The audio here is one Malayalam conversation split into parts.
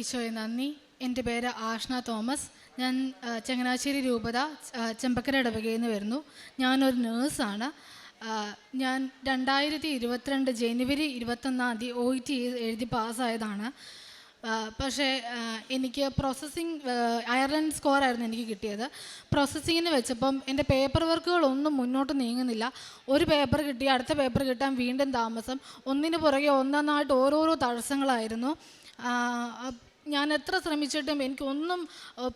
ഈശോയെ നന്ദി. എന്റെ പേര് ആഷ്ന തോമസ്. ഞാൻ ചങ്ങനാശ്ശേരി രൂപത ചെമ്പക്കര ഇടവകയിൽ നിന്ന് വരുന്നു. ഞാനൊരു നേഴ്സാണ്. ഞാൻ രണ്ടായിരത്തി ഇരുപത്തിരണ്ട് ജനുവരി ഇരുപത്തൊന്നാം തീയതി ഒ ടി എഴുതി പാസ്സായതാണ്. പക്ഷേ എനിക്ക് പ്രോസസ്സിങ് അയർലൻഡ് സ്കോർ ആയിരുന്നു എനിക്ക് കിട്ടിയത്. പ്രോസസ്സിങ്ങിന് വെച്ചപ്പം എന്റെ പേപ്പർ വർക്കുകളൊന്നും മുന്നോട്ട് നീങ്ങുന്നില്ല. ഒരു പേപ്പർ കിട്ടി അടുത്ത പേപ്പർ കിട്ടാൻ വീണ്ടും താമസം. ഒന്നിന് പുറകെ ഒന്നൊന്നായിട്ട് ഓരോരോ തടസ്സങ്ങളായിരുന്നു. ഞാൻ എത്ര ശ്രമിച്ചിട്ടും എനിക്കൊന്നും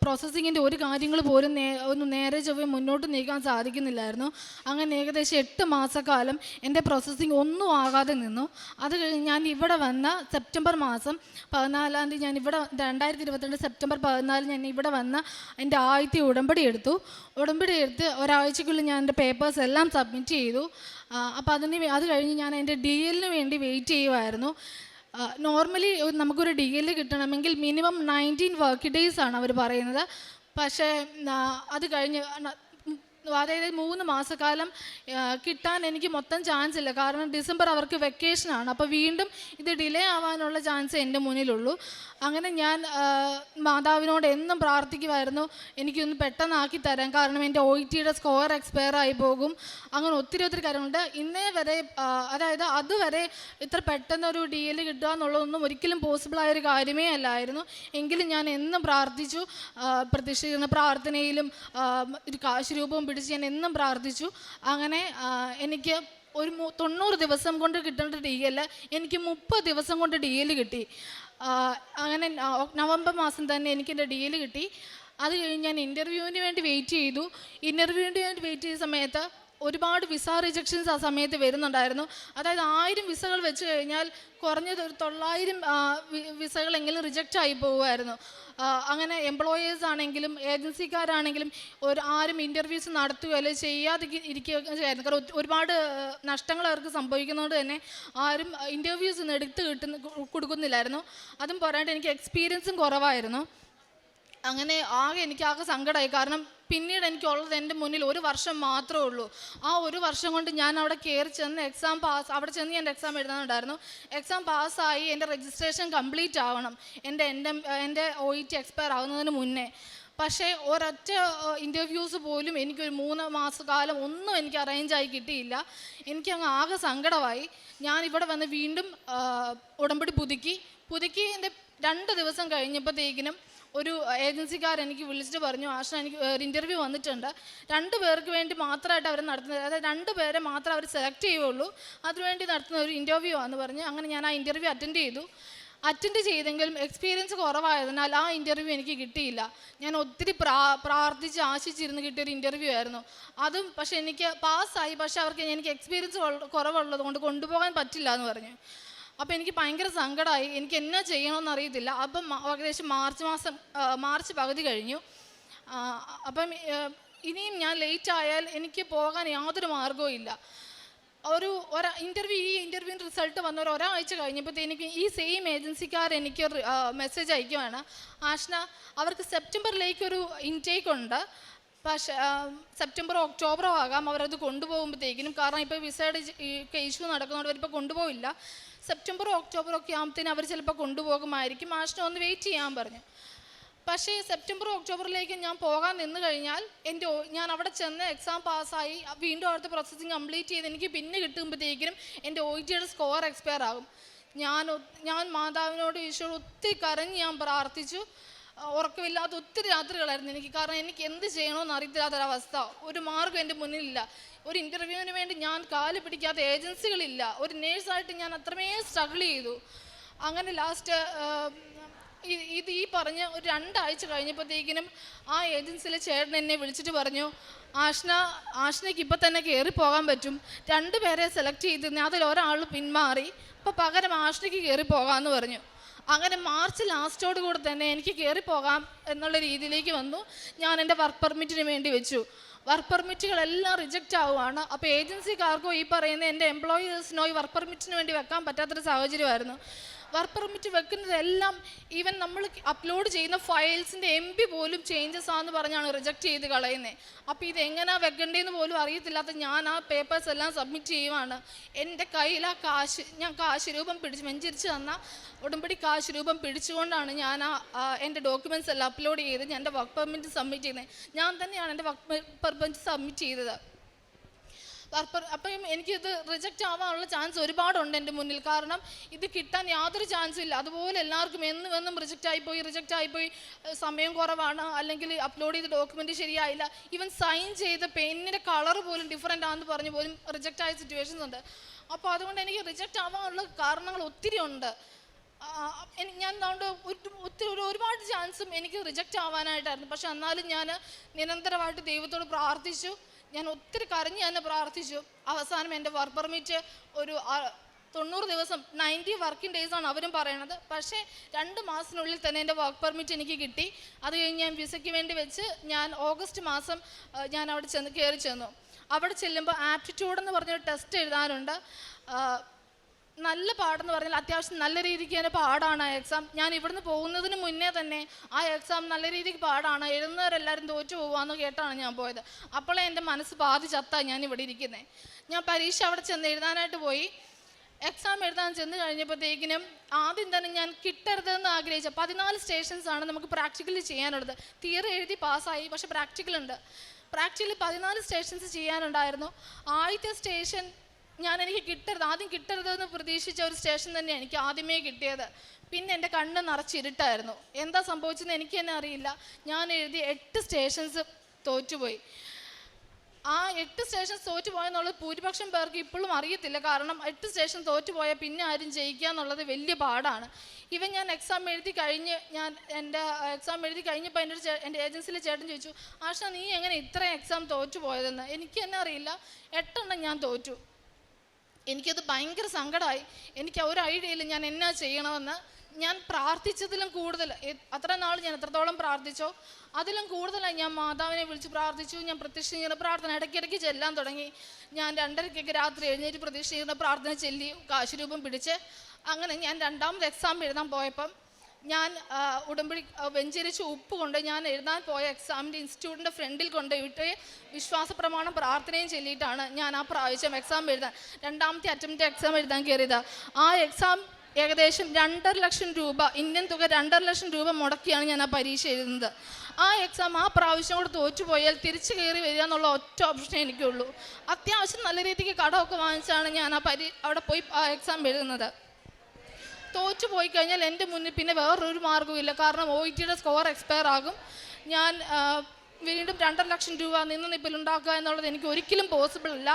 പ്രോസസ്സിങ്ങിന്റെ ഒരു കാര്യങ്ങൾ പോലും നേ ഒന്ന് നേരെ ചൊവ്വേ മുന്നോട്ട് നീക്കാൻ സാധിക്കുന്നില്ലായിരുന്നു. അങ്ങനെ ഏകദേശം എട്ട് മാസക്കാലം എന്റെ പ്രോസസ്സിങ് ഒന്നും ആകാതെ നിന്നു. അത് കഴിഞ്ഞ് ഞാൻ ഇവിടെ വന്ന സെപ്റ്റംബർ മാസം പതിനാലാം തീയതി ഞാൻ ഇവിടെ രണ്ടായിരത്തി ഇരുപത്തിരണ്ട് സെപ്റ്റംബർ പതിനാല് ഞാൻ ഇവിടെ വന്ന എന്റെ ആദ്യത്തെ ഉടമ്പടി എടുത്തു. ഉടമ്പടി എടുത്ത് ഒരാഴ്ചക്കുള്ളിൽ ഞാൻ എന്റെ പേപ്പേഴ്സ് എല്ലാം സബ്മിറ്റ് ചെയ്തു. അപ്പോൾ അതിന് അത് കഴിഞ്ഞ് ഞാൻ എന്റെ ഡി എല്ലിന് വേണ്ടി വെയിറ്റ് ചെയ്യുമായിരുന്നു നോർമലി നമുക്കൊരു ഡി എൽ കിട്ടണമെങ്കിൽ മിനിമം നയന്റീൻ വർക്ക് ഡേയ്സ് ആണ് അവർ പറയുന്നത്. പക്ഷേ അത് കഴിഞ്ഞ് അതായത് മൂന്ന് മാസക്കാലം കിട്ടാൻ എനിക്ക് മൊത്തം ചാൻസ് ഇല്ല. കാരണം ഡിസംബർ അവർക്ക് വെക്കേഷനാണ് അപ്പോൾ വീണ്ടും ഇത് ഡിലേ ആവാനുള്ള ചാൻസ് എന്റെ മുന്നിലുള്ളൂ. അങ്ങനെ ഞാൻ മാതാവിനോട് എന്നും പ്രാർത്ഥിക്കുമായിരുന്നു എനിക്കൊന്ന് പെട്ടെന്നാക്കി തരാൻ. കാരണം എന്റെ ഒ ടിയുടെ സ്കോർ എക്സ്പയർ ആയി പോകും. അങ്ങനെ ഒത്തിരി ഒത്തിരി കാര്യങ്ങളുണ്ട്. ഇന്നേ വരെ അതായത് അതുവരെ ഇത്ര പെട്ടെന്ന് ഒരു ഡീൽ കിട്ടുക എന്നുള്ളതൊന്നും ഒരിക്കലും പോസിബിൾ ആയ ഒരു കാര്യമേ അല്ലായിരുന്നു. എങ്കിലും ഞാൻ എന്നും പ്രാർത്ഥിച്ചു പ്രതീക്ഷിക്കുന്ന പ്രാർത്ഥനയിലും ഒരു കാശ് രൂപവും പിടിച്ച് ഞാൻ എന്നും പ്രാർത്ഥിച്ചു. അങ്ങനെ എനിക്ക് ഒരു തൊണ്ണൂറ് ദിവസം കൊണ്ട് കിട്ടേണ്ട ഡി എൽ എനിക്ക് മുപ്പത് ദിവസം കൊണ്ട് ഡി കിട്ടി. അങ്ങനെ നവംബർ മാസം തന്നെ എനിക്ക് എന്റെ ഡി കിട്ടി. അത് കഴിഞ്ഞ് ഞാൻ ഇന്റർവ്യൂവിന് വേണ്ടി വെയിറ്റ് ചെയ്തു. ഇന്റർവ്യൂവിന് വേണ്ടി വെയിറ്റ് ചെയ്ത സമയത്ത് ഒരുപാട് വിസ റിജക്ഷൻസ് ആ സമയത്ത് വരുന്നുണ്ടായിരുന്നു. അതായത് ആയിരം വിസകൾ വെച്ച് കഴിഞ്ഞാൽ കുറഞ്ഞത് ഒരു തൊള്ളായിരം വിസകളെങ്കിലും റിജക്റ്റ് ആയി പോകുമായിരുന്നു. അങ്ങനെ എംപ്ലോയേഴ്സ് ആണെങ്കിലും ഏജൻസിക്കാരാണെങ്കിലും ഒരു ആരും ഇന്റർവ്യൂസ് നടത്തുകയോ അല്ലെങ്കിൽ ചെയ്യാതെ ഇരിക്കുകയൊക്കെ ചെയ്യായിരുന്നു കാരണം ഒരുപാട് നഷ്ടങ്ങൾ അവർക്ക് സംഭവിക്കുന്നതുകൊണ്ട് തന്നെ ആരും ഇന്റർവ്യൂസ് ഒന്നും എടുത്ത് കിട്ടുന്ന കൊടുക്കുന്നില്ലായിരുന്നു. അതും പോരാണ്ട് എനിക്ക് എക്സ്പീരിയൻസും കുറവായിരുന്നു. അങ്ങനെ ആകെ എനിക്ക് ആകെ സങ്കടമായി. കാരണം പിന്നീട് എനിക്കുള്ളത് എന്റെ മുന്നിൽ ഒരു വർഷം മാത്രമേ ഉള്ളൂ. ആ ഒരു വർഷം കൊണ്ട് ഞാൻ അവിടെ കയറി ചെന്ന് എക്സാം പാസ് അവിടെ ചെന്ന് ഞാൻ എക്സാം എഴുതാനുണ്ടായിരുന്നു. എക്സാം പാസ്സായി എന്റെ രജിസ്ട്രേഷൻ കംപ്ലീറ്റ് ആവണം. എന്റെ എന്റെ എന്റെ ഒ ഇ ടി എക്സ്പയർ ആവുന്നതിന് മുന്നേ. പക്ഷേ ഒരൊറ്റ ഇന്റർവ്യൂസ് പോലും എനിക്കൊരു മൂന്ന് മാസക്കാലം ഒന്നും എനിക്ക് അറേഞ്ചായി കിട്ടിയില്ല. എനിക്ക് അങ്ങ് ആകെ സങ്കടമായി. ഞാൻ ഇവിടെ വന്ന് വീണ്ടും ഉടമ്പടി പുതുക്കി. പുതുക്കി എന്റെ രണ്ട് ദിവസം കഴിഞ്ഞപ്പോഴത്തേക്കിനും ഒരു ഏജൻസിക്കാർ എനിക്ക് വിളിച്ചിട്ട് പറഞ്ഞു ആശ എനിക്ക് ഒരു ഇന്റർവ്യൂ വന്നിട്ടുണ്ട്. രണ്ട് പേർക്ക് വേണ്ടി മാത്രമായിട്ട് അവർ നടത്തുന്നത് അതായത് രണ്ട് പേരെ മാത്രം അവർ സെലക്ട് ചെയ്യുള്ളൂ അതിനുവേണ്ടി നടത്തുന്ന ഒരു ഇന്റർവ്യൂ ആണെന്ന് പറഞ്ഞ് അങ്ങനെ ഞാൻ ആ ഇന്റർവ്യൂ അറ്റൻഡ് ചെയ്തു. അറ്റൻഡ് ചെയ്തെങ്കിലും എക്സ്പീരിയൻസ് കുറവായതിനാൽ ആ ഇന്റർവ്യൂ എനിക്ക് കിട്ടിയില്ല. ഞാൻ ഒത്തിരി പ്രാ പ്രാർത്ഥിച്ച് ആശിച്ചിരുന്ന് കിട്ടിയൊരു ഇന്റർവ്യൂ ആയിരുന്നു. അതും പക്ഷേ എനിക്ക് പാസ്സായി പക്ഷേ അവർക്ക് എനിക്ക് എക്സ്പീരിയൻസ് കുറവുള്ളത് കൊണ്ട് കൊണ്ടുപോകാൻ പറ്റില്ല എന്ന് പറഞ്ഞു. അപ്പോൾ എനിക്ക് ഭയങ്കര സങ്കടമായി എനിക്ക് എന്നാ ചെയ്യണമെന്ന് അറിയത്തില്ല. അപ്പം ഏകദേശം മാർച്ച് മാസം മാർച്ച് പകുതി കഴിഞ്ഞു. അപ്പം ഇനിയും ഞാൻ ലേറ്റ് ആയാൽ എനിക്ക് പോകാൻ യാതൊരു മാർഗവും ഇല്ല. ഒരു ഒരാ ഇന്റർവ്യൂ ഈ ഇന്റർവ്യൂവിന്റെ റിസൾട്ട് വന്ന ഒരു ഒരാഴ്ച കഴിഞ്ഞപ്പോഴത്തേക്ക് ഈ സെയിം ഏജൻസിക്കാർ എനിക്ക് മെസ്സേജ് അയക്കുവാണ്. ആഷ്ന അവർക്ക് സെപ്റ്റംബറിലേക്ക് ഒരു ഇൻടേക്ക് ഉണ്ട്. പക്ഷേ സെപ്റ്റംബറോ ഒക്ടോബറോ ആകാം അവരത് കൊണ്ടുപോകുമ്പോഴത്തേക്കിനും. കാരണം ഇപ്പോൾ വിസയുടെ ഇഷ്യൂ നടക്കുന്നതുകൊണ്ട് അവരിപ്പോൾ കൊണ്ടുപോകില്ല സെപ്റ്റംബറോ ഒക്ടോബറോ ഒക്കെ ആകുമ്പോഴത്തേനും അവർ ചിലപ്പോൾ കൊണ്ടുപോകുമായിരിക്കും. ആഷ്ന ഒന്ന് വെയിറ്റ് ചെയ്യാൻ പറഞ്ഞു. പക്ഷേ സെപ്റ്റംബർ ഒക്ടോബറിലേക്ക് ഞാൻ പോകാൻ നിന്ന് കഴിഞ്ഞാൽ എന്റെ ഞാൻ അവിടെ ചെന്ന് എക്സാം പാസ്സായി വീണ്ടും അവിടുത്തെ പ്രോസസ്സിങ് കംപ്ലീറ്റ് ചെയ്ത് എനിക്ക് പിന്നെ കിട്ടുമ്പോഴത്തേക്കിനും എന്റെ ഒ ടിയുടെ സ്കോർ എക്സ്പയർ ആകും. ഞാൻ ഞാൻ മാതാവിനോട് ഈശോട് ഒത്തിരി കരഞ്ഞ് ഞാൻ പ്രാർത്ഥിച്ചു. ഉറക്കമില്ലാത്ത ഒത്തിരി രാത്രികളായിരുന്നു എനിക്ക്. കാരണം എനിക്ക് എന്ത് ചെയ്യണമെന്ന് അറിയത്തില്ലാത്തൊരവസ്ഥ. ഒരു മാർഗം എന്റെ മുന്നിലില്ല. ഒരു ഇന്റർവ്യൂവിന് വേണ്ടി ഞാൻ കാൽ പിടിക്കാത്ത ഏജൻസികളില്ല. ഒരു നേഴ്സായിട്ട് ഞാൻ അത്രമേ സ്ട്രഗിൾ ചെയ്തു. അങ്ങനെ ലാസ്റ്റ് ഇത് ഈ പറഞ്ഞ ഒരു രണ്ടാഴ്ച കഴിഞ്ഞപ്പോഴത്തേക്കിനും ആ ഏജൻസിയിലെ ചേട്ടൻ എന്നെ വിളിച്ചിട്ട് പറഞ്ഞു ആഷ്ന ആഷ്നയ്ക്ക് ഇപ്പം തന്നെ കയറി പോകാൻ പറ്റും. രണ്ട് പേരെ സെലക്ട് ചെയ്തിരുന്നു അതിൽ ഒരാൾ പിന്മാറി. അപ്പോൾ പകരം ആഷ്നയ്ക്ക് കയറി പോകാമെന്ന് പറഞ്ഞു. അങ്ങനെ മാർച്ച് ലാസ്റ്റോട് കൂടെ തന്നെ എനിക്ക് കയറി പോകാം എന്നുള്ള രീതിയിലേക്ക് വന്നു. ഞാൻ എന്റെ വർക്ക് പെർമിറ്റിന് വേണ്ടി വെച്ചു. വർക്ക് പെർമിറ്റുകളെല്ലാം റിജക്റ്റ് ആവുകയാണ് അപ്പോൾ ഏജൻസിക്കാർക്കോ ഈ പറയുന്ന എന്റെ എംപ്ലോയീസിനോ ഈ വർക്ക് പെർമിറ്റിന് വേണ്ടി വെക്കാൻ പറ്റാത്തൊരു സാഹചര്യമായിരുന്നു. വർക്ക് പെർമിറ്റ് വെക്കുന്നതെല്ലാം ഈവൻ നമ്മൾ അപ്ലോഡ് ചെയ്യുന്ന ഫയൽസിന്റെ എം പി പോലും ചേഞ്ചസ് ആണെന്ന് പറഞ്ഞാണ് റിജക്റ്റ് ചെയ്ത് കളയുന്നത് അപ്പോൾ ഇത് എങ്ങനെയാണ് വെക്കേണ്ടതെന്ന് പോലും അറിയത്തില്ലാത്ത ഞാൻ ആ പേപ്പേഴ്സ് എല്ലാം സബ്മിറ്റ് ചെയ്യുവാണ്. എന്റെ കയ്യിൽ ആ കാശ് ഞാൻ കാശ് രൂപം പിടിച്ച് വെഞ്ചരിച്ച് തന്ന ഉടമ്പടി കാശ് രൂപം പിടിച്ചുകൊണ്ടാണ് ഞാൻ ആ എന്റെ ഡോക്യുമെന്റ്സ് എല്ലാം അപ്ലോഡ് ചെയ്ത് ഞാൻ എന്റെ വർക്ക് പെർമിറ്റ് സബ്മിറ്റ് ചെയ്യുന്നത് ഞാൻ തന്നെയാണ് എന്റെ വർക്ക് പെർമിറ്റ് സബ്മിറ്റ് ചെയ്തത്. അപ്പം എനിക്കിത് റിജക്റ്റ് ആവാനുള്ള ചാൻസ് ഒരുപാടുണ്ട് എന്റെ മുന്നിൽ. കാരണം ഇത് കിട്ടാൻ യാതൊരു ചാൻസും ഇല്ല. അതുപോലെ എല്ലാവർക്കും എന്നും എന്നും റിജക്റ്റ് ആയിപ്പോയി റിജക്റ്റ് ആയിപ്പോയി. സമയം കുറവാണ്. അല്ലെങ്കിൽ അപ്ലോഡ് ചെയ്ത ഡോക്യുമെന്റ് ശരിയായില്ല. ഈവൻ സൈൻ ചെയ്ത പെന്നിന്റെ കളർ പോലും ഡിഫറെന്റ് ആണെന്ന് പറഞ്ഞ് പോലും റിജക്റ്റ് ആയ സിറ്റുവേഷൻസ് ഉണ്ട്. അപ്പോൾ അതുകൊണ്ട് എനിക്ക് റിജക്റ്റ് ആവാനുള്ള കാരണങ്ങൾ ഒത്തിരി ഉണ്ട്. ഞാൻ അതുകൊണ്ട് ഒത്തിരി ഒരു ഒരുപാട് ചാൻസും എനിക്ക് റിജക്റ്റ് ആവാനായിട്ടായിരുന്നു. പക്ഷെ എന്നാലും ഞാൻ നിരന്തരമായിട്ട് ദൈവത്തോട് പ്രാർത്ഥിച്ചു. ഞാൻ ഒത്തിരി കരഞ്ഞ് തന്നെ പ്രാർത്ഥിച്ചു. അവസാനം എന്റെ വർക്ക് പെർമിറ്റ് ഒരു തൊണ്ണൂറ് ദിവസം നയന്റി വർക്കിംഗ് ഡേയ്സ് ആണ് അവരും പറയണത്. പക്ഷേ രണ്ട് മാസത്തിനുള്ളിൽ തന്നെ എന്റെ വർക്ക് പെർമിറ്റ് എനിക്ക് കിട്ടി. അത് കഴിഞ്ഞ് ഞാൻ വിസയ്ക്ക് വേണ്ടി വെച്ച് ഞാൻ ഓഗസ്റ്റ് മാസം ഞാൻ അവിടെ ചെന്ന് കയറി ചെന്നു. അവിടെ ചെല്ലുമ്പോൾ ആപ്റ്റിറ്റ്യൂഡ് എന്ന് പറഞ്ഞൊരു ടെസ്റ്റ് എഴുതാനുണ്ട്. നല്ല പാടെന്ന് പറഞ്ഞാൽ അത്യാവശ്യം നല്ല രീതിക്ക് തന്നെ പാടാണ് ആ എക്സാം ഞാൻ ഇവിടുന്ന് പോകുന്നതിന് മുന്നേ തന്നെ ആ എക്സാം നല്ല രീതിക്ക് പാടാണ്. എഴുതുന്നവരെല്ലാവരും തോറ്റു പോകാമെന്ന് കേട്ടാണ് ഞാൻ പോയത്. അപ്പോഴേ എന്റെ മനസ്സ് ബാധിച്ചത്താ ഞാൻ ഇവിടെ ഇരിക്കുന്നത് ഞാൻ പരീക്ഷ അവിടെ ചെന്ന് എഴുതാനായിട്ട് പോയി. എക്സാം എഴുതാൻ ചെന്ന് കഴിഞ്ഞപ്പോഴത്തേക്കിനും ആദ്യം തന്നെ ഞാൻ കിട്ടരുതെന്ന് ആഗ്രഹിച്ച പതിനാല് സ്റ്റേഷൻസ് ആണ് നമുക്ക് പ്രാക്ടിക്കലി ചെയ്യാനുള്ളത്. തിയറി എഴുതി പാസ്സായി പക്ഷെ പ്രാക്ടിക്കൽ ഉണ്ട്. പ്രാക്ടിക്കലി പതിനാല് സ്റ്റേഷൻസ് ചെയ്യാനുണ്ടായിരുന്നു. ആദ്യത്തെ സ്റ്റേഷൻ ഞാൻ എനിക്ക് കിട്ടരുത് ആദ്യം കിട്ടരുത് എന്ന് പ്രതീക്ഷിച്ച ഒരു സ്റ്റേഷൻ തന്നെയാണ് എനിക്ക് ആദ്യമേ കിട്ടിയത്. പിന്നെ എന്റെ കണ്ണ് നിറച്ചിരുട്ടായിരുന്നു എന്താ സംഭവിച്ചതെന്ന് എനിക്ക് തന്നെ അറിയില്ല. ഞാൻ എഴുതിയ എട്ട് സ്റ്റേഷൻസ് തോറ്റുപോയി. ആ എട്ട് സ്റ്റേഷൻ തോറ്റുപോയെന്നുള്ളത് ഭൂരിപക്ഷം പേർക്ക് ഇപ്പോഴും അറിയത്തില്ല. കാരണം എട്ട് സ്റ്റേഷൻ തോറ്റുപോയാൽ പിന്നെ ആരും ജയിക്കുക എന്നുള്ളത് വലിയ പാടാണ്. ഇവൻ ഞാൻ എക്സാം എഴുതി കഴിഞ്ഞ് ഞാൻ എന്റെ എക്സാം എഴുതി കഴിഞ്ഞപ്പോൾ എന്റെ ഒരു എന്റെ ഏജൻസിയിലെ ചേട്ടൻ ചോദിച്ചു ആഷ നീ എങ്ങനെ ഇത്രയും എക്സാം തോറ്റുപോയതെന്ന്? എനിക്ക് തന്നെ അറിയില്ല. എട്ടെണ്ണം ഞാൻ തോറ്റു. എനിക്കത് ഭയങ്കര സങ്കടമായി. എനിക്ക് ഒരു ഐഡിയ ഇല്ല ഞാൻ എന്നാ ചെയ്യണമെന്ന് ഞാൻ പ്രാർത്ഥിച്ചതിലും കൂടുതൽ. അത്ര നാൾ ഞാൻ എത്രത്തോളം പ്രാർത്ഥിച്ചോ അതിലും കൂടുതലായി ഞാൻ മാതാവിനെ വിളിച്ച് പ്രാർത്ഥിച്ചു. ഞാൻ പ്രത്യക്ഷ ചെയ്യുന്ന പ്രാർത്ഥന ഇടയ്ക്കിടയ്ക്ക് ചെല്ലാൻ തുടങ്ങി. ഞാൻ രണ്ടരയ്ക്കൊക്കെ രാത്രി എഴുന്നേറ്റ് ചെയ്യുന്ന പ്രാർത്ഥന ചെല്ലി കാശുരൂപം പിടിച്ച് അങ്ങനെ ഞാൻ രണ്ടാമത് എക്സാം എഴുതാൻ പോയപ്പം ഞാൻ ഉടമ്പടി വെഞ്ചരിച്ച് ഉപ്പ് കൊണ്ട് ഞാൻ എഴുതാൻ പോയ എക്സാമിന്റെ ഇൻസ്റ്റിറ്റ്യൂട്ടിന്റെ ഫ്രണ്ടിൽ കൊണ്ടുപോയിട്ട് വിശ്വാസ പ്രമാണം പ്രാർത്ഥനയും ചൊല്ലിയിട്ടാണ് ഞാൻ ആ പ്രാവശ്യം എക്സാം എഴുതാൻ രണ്ടാമത്തെ അറ്റംപ്റ്റ് എക്സാം എഴുതാൻ കയറിയത്. ആ എക്സാം ഏകദേശം രണ്ടര ലക്ഷം രൂപ ഇന്ത്യൻ തുക രണ്ടര ലക്ഷം രൂപ മുടക്കിയാണ് ഞാൻ ആ പരീക്ഷ എഴുതുന്നത്. ആ എക്സാം ആ പ്രാവശ്യം കൂടെ തോറ്റുപോയാൽ തിരിച്ചു കയറി വരിക എന്നുള്ള ഒറ്റ ഓപ്ഷനേ എനിക്കുള്ളൂ. അത്യാവശ്യം നല്ല രീതിക്ക് കടമൊക്കെ വാങ്ങിച്ചാണ് ഞാൻ ആ പരി അവിടെ പോയി ആ എക്സാം എഴുതുന്നത്. തോറ്റു പോയി കഴിഞ്ഞാൽ എന്റെ മുന്നിൽ പിന്നെ വേറൊരു മാർഗവും ഇല്ല. കാരണം ഒ ടിയുടെ സ്കോർ എക്സ്പയർ ആകും. ഞാൻ വീണ്ടും രണ്ടര ലക്ഷം രൂപ നിന്ന് നിപ്പിൽ ഉണ്ടാക്കുക എന്നുള്ളത് എനിക്ക് ഒരിക്കലും പോസിബിൾ അല്ല.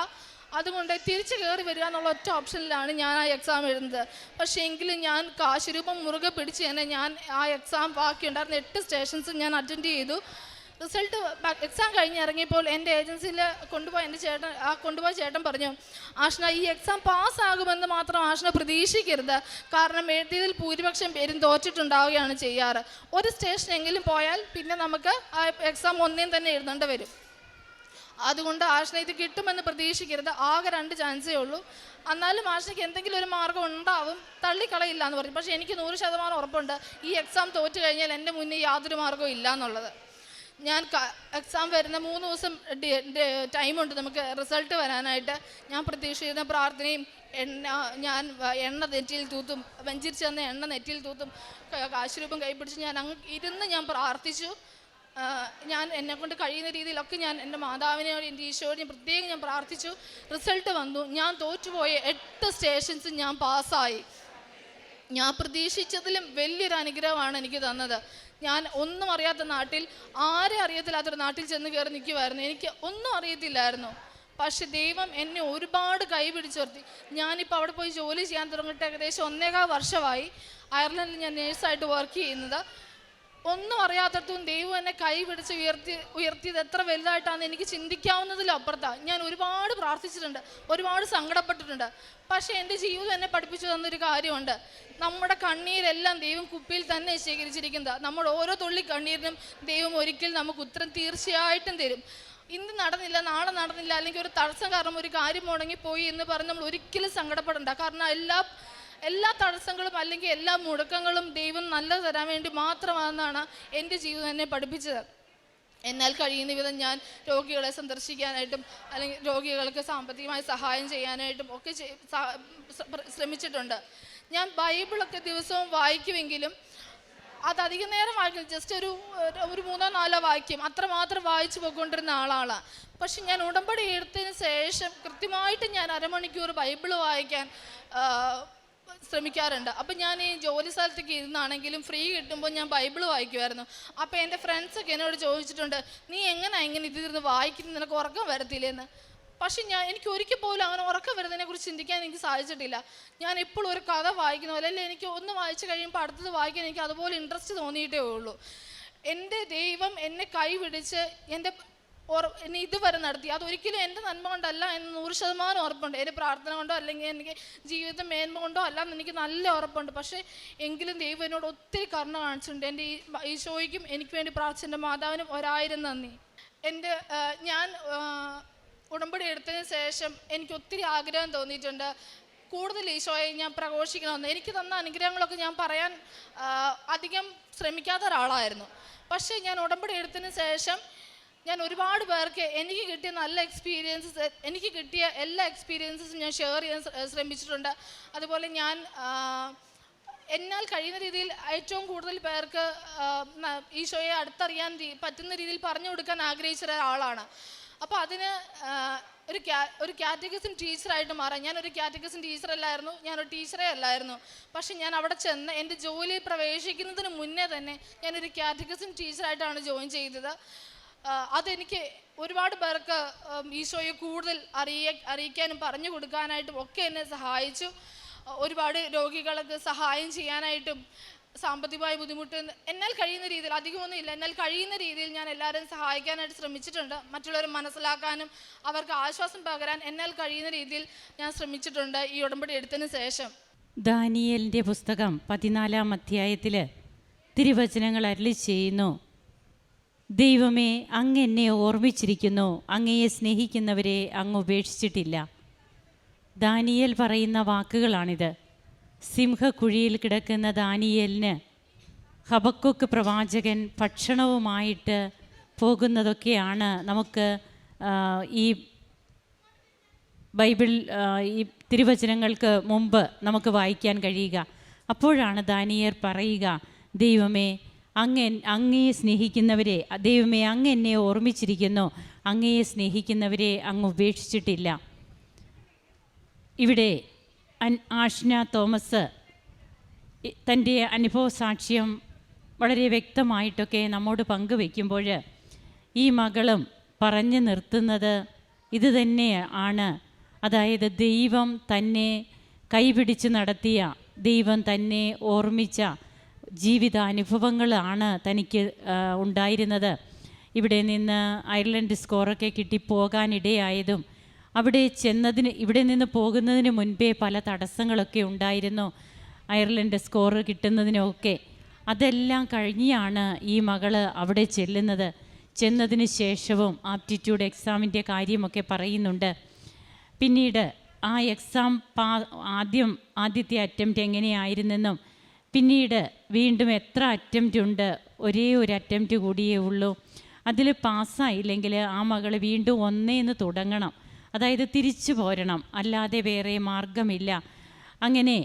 അതുകൊണ്ട് തിരിച്ചു കയറി വരിക എന്നുള്ള ഒറ്റ ഓപ്ഷനിലാണ് ഞാൻ ആ എക്സാം എഴുതുന്നത്. പക്ഷേ എങ്കിലും ഞാൻ കാശ് രൂപം മുറുകെ പിടിച്ച് തന്നെ ഞാൻ ആ എക്സാം ബാക്കിയുണ്ടായിരുന്ന എട്ട് സ്റ്റേഷൻസും ഞാൻ അറ്റൻഡ് ചെയ്തു. റിസൾട്ട് എക്സാം കഴിഞ്ഞ് ഇറങ്ങിയപ്പോൾ എന്റെ ഏജൻസിയിൽ കൊണ്ടുപോയ എന്റെ ചേട്ടൻ ആ കൊണ്ടുപോയ ചേട്ടൻ പറഞ്ഞു ആഷ്ന ഈ എക്സാം പാസ്സാകുമെന്ന് മാത്രം ആഷ്ന പ്രതീക്ഷിക്കരുത്. കാരണം എഴുതിയതിൽ ഭൂരിപക്ഷം പേരും തോറ്റിട്ടുണ്ടാവുകയാണ് ചെയ്യാറ്. ഒരു സ്റ്റേഷനെങ്കിലും പോയാൽ പിന്നെ നമുക്ക് ആ എക്സാം ഒന്നേം തന്നെ എഴുതേണ്ടി വരും. അതുകൊണ്ട് ആഷ്ന ഇത് കിട്ടുമെന്ന് പ്രതീക്ഷിക്കരുത്. ആകെ രണ്ട് ചാൻസേ ഉള്ളൂ. എന്നാലും ആഷ്നയ്ക്ക് എന്തെങ്കിലും ഒരു മാർഗം ഉണ്ടാവും. തള്ളിക്കളയില്ല എന്ന് പറഞ്ഞു. പക്ഷേ എനിക്ക് നൂറ് ശതമാനം ഉറപ്പുണ്ട്. ഈ എക്സാം തോറ്റു കഴിഞ്ഞാൽ എന്റെ മുന്നിൽ യാതൊരു മാർഗവും ഇല്ല എന്നുള്ളത്. ഞാൻ എക്സാം വരുന്ന മൂന്ന് ദിവസം ടൈമുണ്ട് നമുക്ക് റിസൾട്ട് വരാനായിട്ട്. ഞാൻ പ്രതീക്ഷ ചെയ്യുന്ന പ്രാർത്ഥനയും എണ്ണ ഞാൻ എണ്ണ നെറ്റിയിൽ തൂത്തും വെഞ്ചിരിച്ച് തന്ന എണ്ണ നെറ്റിയിൽ തൂത്തും കാശുരൂപം കൈപ്പിടിച്ച് ഞാൻ അങ്ങ് ഇരുന്ന് ഞാൻ പ്രാർത്ഥിച്ചു. ഞാൻ എന്നെ കൊണ്ട് കഴിയുന്ന രീതിയിലൊക്കെ ഞാൻ എന്റെ മാതാവിനോട് എന്റെ ഞാൻ പ്രത്യേകം ഞാൻ പ്രാർത്ഥിച്ചു. റിസൾട്ട് വന്നു. ഞാൻ തോറ്റുപോയ എട്ട് സ്റ്റേഷൻസ് ഞാൻ പാസ്സായി ഞാൻ പ്രതീക്ഷിച്ചതിലും വലിയൊരു അനുഗ്രഹമാണ് എനിക്ക് തന്നത്. ഞാൻ ഒന്നും അറിയാത്ത നാട്ടിൽ ആരെ അറിയത്തില്ലാത്തൊരു നാട്ടിൽ ചെന്ന് കയറി നിൽക്കുമായിരുന്നു എനിക്ക് ഒന്നും അറിയത്തില്ലായിരുന്നു. പക്ഷെ ദൈവം എന്നെ ഒരുപാട് കൈപിടിച്ചുയർത്തി ഞാനിപ്പോൾ അവിടെ പോയി ജോലി ചെയ്യാൻ തുടങ്ങിയിട്ട് ഏകദേശം ഒന്നേകാൽ വർഷമായി. അയർലൻഡിൽ ഞാൻ നേഴ്സായിട്ട് വർക്ക് ചെയ്യുന്നത്. ഒന്നും അറിയാത്തടത്തും ദൈവം എന്നെ കൈ പിടിച്ച് ഉയർത്തി ഉയർത്തിയത് എത്ര വലുതായിട്ടാണ് എനിക്ക് ചിന്തിക്കാവുന്നതിലപ്പുറത്താണ് ഞാൻ ഒരുപാട് പ്രാർത്ഥിച്ചിട്ടുണ്ട് ഒരുപാട് സങ്കടപ്പെട്ടിട്ടുണ്ട്. പക്ഷേ എന്റെ ജീവിതം എന്നെ പഠിപ്പിച്ചു തന്നൊരു കാര്യമുണ്ട്. നമ്മുടെ കണ്ണീരെല്ലാം ദൈവം കുപ്പിയിൽ തന്നെ ശേഖരിച്ചിരിക്കുന്നത്. നമ്മുടെ ഓരോ തുള്ളി കണ്ണീരിനും ദൈവം ഒരിക്കൽ നമുക്ക് ഉത്തരം തീർച്ചയായിട്ടും തരും. ഇന്ന് നടന്നില്ല നാളെ നടന്നില്ല അല്ലെങ്കിൽ ഒരു തടസ്സം കാരണം ഒരു കാര്യം മുടങ്ങിപ്പോയി എന്ന് പറഞ്ഞ് നമ്മൾ ഒരിക്കലും സങ്കടപ്പെടണ്ട. കാരണം എല്ലാ എല്ലാ തടസ്സങ്ങളും അല്ലെങ്കിൽ എല്ലാ മുടക്കങ്ങളും ദൈവം നല്ല തരാൻ വേണ്ടി മാത്രമാണെന്നാണ് എന്റെ ജീവിതം എന്നെ പഠിപ്പിച്ചത്. എന്നാൽ കഴിയുന്ന വിധം ഞാൻ രോഗികളെ സന്ദർശിക്കാനായിട്ടും അല്ലെങ്കിൽ രോഗികൾക്ക് സാമ്പത്തികമായി സഹായം ചെയ്യാനായിട്ടും ഒക്കെ ശ്രമിച്ചിട്ടുണ്ട്. ഞാൻ ബൈബിളൊക്കെ ദിവസവും വായിക്കുമെങ്കിലും അത് നേരം വായിക്കും ജസ്റ്റ് ഒരു ഒരു- മൂന്നോ നാലോ വായിക്കും അത്രമാത്രം വായിച്ചു പോയിക്കൊണ്ടിരുന്ന ആളാണ്. പക്ഷെ ഞാൻ ഉടമ്പടി എടുത്തതിന് ശേഷം കൃത്യമായിട്ട് ഞാൻ അരമണിക്കൂർ ബൈബിൾ വായിക്കാൻ ശ്രമിക്കാറുണ്ട്. അപ്പം ഞാൻ ഈ ജോലി സ്ഥലത്തേക്ക് ഇരുന്നാണെങ്കിലും ഫ്രീ കിട്ടുമ്പോൾ ഞാൻ ബൈബിൾ വായിക്കുമായിരുന്നു അപ്പോൾ എന്റെ ഫ്രണ്ട്സൊക്കെ എന്നോട് ചോദിച്ചിട്ടുണ്ട് നീ എങ്ങനെയാണ് ഇങ്ങനെ ഇതിരുന്ന് വായിക്കുന്നത്? നിനക്ക് ഉറക്കം വരത്തില്ലെന്ന്? പക്ഷെ ഞാൻ എനിക്ക് ഒരിക്കൽ പോലും അങ്ങനെ ഉറക്കം വരുന്നതിനെ കുറിച്ച് ചിന്തിക്കാൻ എനിക്ക് സാധിച്ചിട്ടില്ല. ഞാൻ എപ്പോഴും ഒരു കഥ വായിക്കുന്ന പോലെ അല്ലെങ്കിൽ എനിക്ക് ഒന്ന് വായിച്ചു കഴിയുമ്പോൾ അടുത്തത് വായിക്കാൻ എനിക്ക് അതുപോലെ ഇൻട്രസ്റ്റ് തോന്നിയിട്ടേ ഉള്ളൂ. എന്റെ ദൈവം എന്നെ കൈവിടിച്ച് എന്റെ ഉറ- എന്നെ ഇതുവരെ നടത്തി. അതൊരിക്കലും എന്റെ നന്മ കൊണ്ടല്ല എന്ന് നൂറ് ശതമാനം ഉറപ്പുണ്ട്. എന്റെ പ്രാർത്ഥന കൊണ്ടോ അല്ലെങ്കിൽ എനിക്ക് ജീവിതം മേന്മ കൊണ്ടോ അല്ല എന്ന് എനിക്ക് നല്ല ഉറപ്പുണ്ട്. പക്ഷേ എങ്കിലും ദൈവം എന്നോട് ഒത്തിരി കരുണ കാണിച്ചിട്ടുണ്ട്. എന്റെ ഈ ഈശോയ്ക്കും എനിക്ക് വേണ്ടി പ്രാർത്ഥിച്ച മാതാവിനും ഒരായിരം നന്ദി. എന്റെ ഞാൻ ഉടമ്പടി എടുത്തതിന് ശേഷം എനിക്ക് ഒത്തിരി ആഗ്രഹം തോന്നിയിട്ടുണ്ട്. കൂടുതൽ ഈശോയെ ഞാൻ പ്രഘോഷിക്കണമെന്ന്. എനിക്ക് തന്ന അനുഗ്രഹങ്ങളൊക്കെ ഞാൻ പറയാൻ അധികം ശ്രമിക്കാത്ത ഒരാളായിരുന്നു. പക്ഷേ ഞാൻ ഉടമ്പടി എടുത്തതിന് ശേഷം ഞാൻ ഒരുപാട് പേർക്ക് എനിക്ക് കിട്ടിയ നല്ല എക്സ്പീരിയൻസസ് എനിക്ക് കിട്ടിയ എല്ലാ എക്സ്പീരിയൻസസും ഞാൻ ഷെയർ ചെയ്യാൻ ശ്രമിച്ചിട്ടുണ്ട്. അതുപോലെ ഞാൻ എന്നാൽ കഴിയുന്ന രീതിയിൽ ഏറ്റവും കൂടുതൽ പേർക്ക് ഈശോയെ അടുത്തറിയാൻ പറ്റുന്ന രീതിയിൽ പറഞ്ഞു കൊടുക്കാൻ ആഗ്രഹിച്ച ഒരാളാണ്. അപ്പോൾ അതിന് ഒരു ക്യാ ഒരു കാറ്റഗറിസം ടീച്ചറായിട്ട് മാറാൻ ഞാൻ ഒരു കാറ്റഗറിസം ടീച്ചറല്ലായിരുന്നു ഞാനൊരു ടീച്ചറേ അല്ലായിരുന്നു. പക്ഷെ ഞാൻ അവിടെ ചെന്ന് എന്റെ ജോലിയിൽ പ്രവേശിക്കുന്നതിന് മുന്നേ തന്നെ ഞാനൊരു കാറ്റഗറിസം ടീച്ചറായിട്ടാണ് ജോയിൻ ചെയ്തത്. അതെനിക്ക് ഒരുപാട് പേർക്ക് ഈശോയെ കൂടുതൽ അറിയ അറിയിക്കാനും പറഞ്ഞു കൊടുക്കാനായിട്ടും ഒക്കെ എന്നെ സഹായിച്ചു. ഒരുപാട് രോഗികൾക്ക് സഹായം ചെയ്യാനായിട്ടും സാമ്പത്തികമായി ബുദ്ധിമുട്ട് എന്നാൽ കഴിയുന്ന രീതിയിൽ അധികമൊന്നുമില്ല. എന്നാൽ കഴിയുന്ന രീതിയിൽ ഞാൻ എല്ലാവരും സഹായിക്കാനായിട്ട് ശ്രമിച്ചിട്ടുണ്ട്. മറ്റുള്ളവരെ മനസ്സിലാക്കാനും അവർക്ക് ആശ്വാസം പകരാൻ എന്നാൽ കഴിയുന്ന രീതിയിൽ ഞാൻ ശ്രമിച്ചിട്ടുണ്ട് ഈ ഉടമ്പടി എടുത്തതിന് ശേഷം. ദാനിയലിന്റെ പുസ്തകം പതിനാലാം അധ്യായത്തിൽ തിരുവചനങ്ങൾ അരളി ചെയ്യുന്നു. ദൈവമേ അങ്ങ് എന്നെ ഓർമ്മിച്ചിരിക്കുന്നു. അങ്ങയെ സ്നേഹിക്കുന്നവരെ അങ്ങ് ഉപേക്ഷിച്ചിട്ടില്ല. ദാനിയേൽ പറയുന്ന വാക്കുകളാണിത്. സിംഹക്കുഴിയിൽ കിടക്കുന്ന ദാനിയേലിന് ഹബക്കൊക്ക് പ്രവാചകൻ ഭക്ഷണവുമായിട്ട് പോകുന്നതൊക്കെയാണ് നമുക്ക് ഈ ബൈബിൾ ഈ തിരുവചനങ്ങൾക്ക് മുമ്പ് നമുക്ക് വായിക്കാൻ കഴിയുക. അപ്പോഴാണ് ദാനിയർ പറയുക ദൈവമേ അങ്ങ് അങ്ങേ അങ്ങയെ സ്നേഹിക്കുന്നവരെ ദൈവമേ അങ്ങ് എന്നെ ഓർമ്മിച്ചിരിക്കുന്നു. അങ്ങയെ സ്നേഹിക്കുന്നവരെ അങ്ങ് ഉപേക്ഷിച്ചിട്ടില്ല. ഇവിടെ ആഷ്ന തോമസ് തന്റെ അനുഭവ സാക്ഷ്യം വളരെ വ്യക്തമായിട്ടൊക്കെ നമ്മോട് പങ്കുവെക്കുമ്പോൾ ഈ മകളും പറഞ്ഞു നിർത്തുന്നത് ഇത് തന്നെ ആണ്. അതായത് ദൈവം തന്നെ കൈപിടിച്ച് നടത്തിയ ദൈവം തന്നെ ഓർമ്മിച്ച ജീവിതാനുഭവങ്ങളാണ് തനിക്ക് ഉണ്ടായിരുന്നത്. ഇവിടെ നിന്ന് അയർലൻഡ് സ്കോറൊക്കെ കിട്ടിപ്പോകാനിടയായതും അവിടെ ചെന്നതിന് ഇവിടെ നിന്ന് പോകുന്നതിന് മുൻപേ പല തടസ്സങ്ങളൊക്കെ ഉണ്ടായിരുന്നു അയർലൻഡ് സ്കോർ കിട്ടുന്നതിനൊക്കെ. അതെല്ലാം കഴിഞ്ഞാണ് ഈ മകൾ അവിടെ ചെല്ലുന്നത്. ചെന്നതിന് ശേഷവും ആപ്റ്റിറ്റ്യൂഡ് എക്സാമിന്റെ കാര്യമൊക്കെ പറയുന്നുണ്ട്. പിന്നീട് ആ എക്സാം പാ ആദ്യം ആദ്യത്തെ അറ്റംപ്റ്റ് എങ്ങനെയായിരുന്നെന്നും പിന്നീട് വീണ്ടും എത്ര അറ്റംപ്റ്റ് ഉണ്ട്? ഒരേ ഒരു അറ്റംപ്റ്റ് കൂടിയേ ഉള്ളൂ. അതിൽ പാസ്സായില്ലെങ്കിൽ ആ മകൾ വീണ്ടും ഒന്നേന്ന് തുടങ്ങണം. അതായത് തിരിച്ചു പോരണം. അല്ലാതെ വേറെ മാർഗമില്ല അങ്ങനെ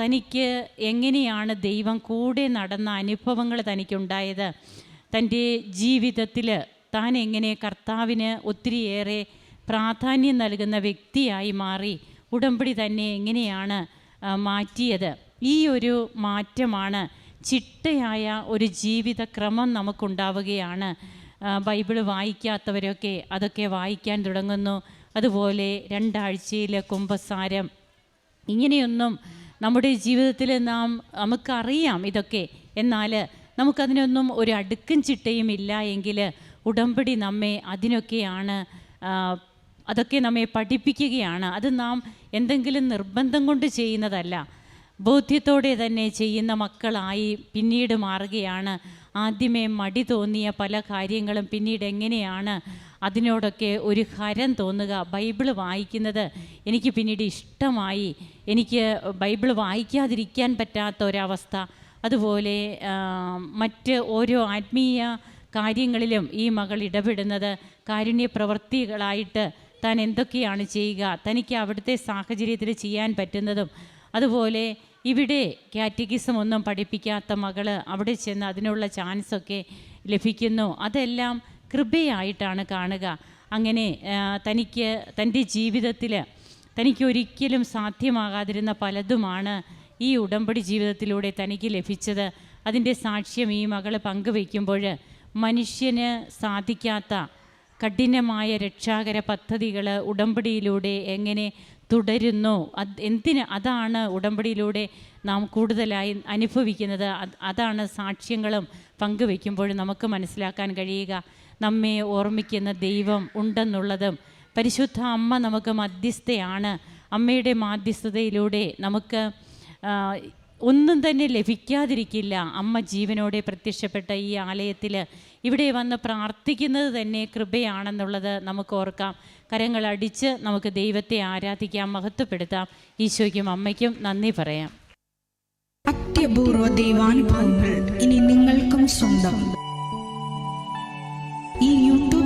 തനിക്ക് എങ്ങനെയാണ് ദൈവം കൂടെ നടന്ന അനുഭവങ്ങൾ തനിക്കുണ്ടായത്? തന്റെ ജീവിതത്തിൽ താൻ എങ്ങനെ കർത്താവിന് ഒത്തിരിയേറെ പ്രാധാന്യം നൽകുന്ന വ്യക്തിയായി മാറി? ഉടമ്പടി തന്നെ എങ്ങനെയാണ് മാറ്റിയത്? ഈ ഒരു മാറ്റമാണ് ചിട്ടയായ ഒരു ജീവിതക്രമം നമുക്കുണ്ടാവുകയാണ്. ബൈബിൾ വായിക്കാത്തവരൊക്കെ അതൊക്കെ വായിക്കാൻ തുടങ്ങുന്നു. അതുപോലെ രണ്ടാഴ്ചയിലെ കുംഭസാരം. ഇങ്ങനെയൊന്നും നമ്മുടെ ജീവിതത്തിൽ നാം നമുക്കറിയാം ഇതൊക്കെ. എന്നാൽ നമുക്കതിനൊന്നും ഒരു അടുക്കും ചിട്ടയും ഇല്ല എങ്കിൽ ഉടമ്പടി നമ്മെ അതിനൊക്കെയാണ് അതൊക്കെ നമ്മെ പഠിപ്പിക്കുകയാണ്. അത് നാം എന്തെങ്കിലും നിർബന്ധം കൊണ്ട് ചെയ്യുന്നതല്ല. ബോധ്യത്തോടെ തന്നെ ചെയ്യുന്ന മക്കളായി പിന്നീട് മാറുകയാണ്. ആദ്യമേ മടി തോന്നിയ പല കാര്യങ്ങളും പിന്നീട് എങ്ങനെയാണ് അതിനോടൊക്കെ ഒരു ഹരം തോന്നുക? ബൈബിൾ വായിക്കുന്നത് എനിക്ക് പിന്നീട് ഇഷ്ടമായി. എനിക്ക് ബൈബിൾ വായിക്കാതിരിക്കാൻ പറ്റാത്ത ഒരവസ്ഥ. അതുപോലെ മറ്റ് ഓരോ ആത്മീയ കാര്യങ്ങളിലും ഈ മകൾ ഇടപെടുന്നത് കാരുണ്യ പ്രവൃത്തികളായിട്ട് താൻ എന്തൊക്കെയാണ് ചെയ്യുക? തനിക്ക് അവിടുത്തെ സാഹചര്യത്തിൽ ചെയ്യാൻ പറ്റുന്നതും അതുപോലെ ഇവിടെ കാറ്റഗിസം ഒന്നും പഠിപ്പിക്കാത്ത മകൾ അവിടെ ചെന്ന് അതിനുള്ള ചാൻസൊക്കെ ലഭിക്കുന്നു. അതെല്ലാം കൃപയായിട്ടാണ് കാണുക. അങ്ങനെ തനിക്ക് തന്റെ ജീവിതത്തിൽ തനിക്ക് ഒരിക്കലും സാധ്യമാകാതിരുന്ന പലതുമാണ് ഈ ഉടമ്പടി ജീവിതത്തിലൂടെ തനിക്ക് ലഭിച്ചത്. അതിന്റെ സാക്ഷ്യം ഈ മകൾ പങ്കുവയ്ക്കുമ്പോൾ മനുഷ്യന് സാധിക്കാത്ത കഠിനമായ രക്ഷാകര പദ്ധതികൾ ഉടമ്പടിയിലൂടെ എങ്ങനെ തുടരുന്നു. അത് എന്തിന്? അതാണ് ഉടമ്പടിയിലൂടെ നാം കൂടുതലായി അനുഭവിക്കുന്നത്. അതാണ് സാക്ഷ്യങ്ങളും പങ്കുവെക്കുമ്പോൾ നമുക്ക് മനസ്സിലാക്കാൻ കഴിയുക. നമ്മെ ഓർമ്മിക്കുന്ന ദൈവം ഉണ്ടെന്നുള്ളതും പരിശുദ്ധ അമ്മ നമുക്ക് മധ്യസ്ഥയാണ്. അമ്മയുടെ മാധ്യസ്ഥതയിലൂടെ നമുക്ക് ഒന്നും തന്നെ ലഭിക്കാതിരിക്കില്ല. അമ്മ ജീവനോടെ പ്രത്യക്ഷപ്പെട്ട ഈ ആലയത്തിൽ ഇവിടെ വന്ന് പ്രാർത്ഥിക്കുന്നത് തന്നെ കൃപയാണെന്നുള്ളത് നമുക്ക് ഓർക്കാം. കരങ്ങൾ അടിച്ച് നമുക്ക് ദൈവത്തെ ആരാധിക്കാം മഹത്വപ്പെടുത്താം. ഈശോയ്ക്കും അമ്മയ്ക്കും നന്ദി പറയാം. അത്യപൂർവ ദൈവാനുഭവങ്ങൾ ഇനി നിങ്ങൾക്കും സ്വന്തം.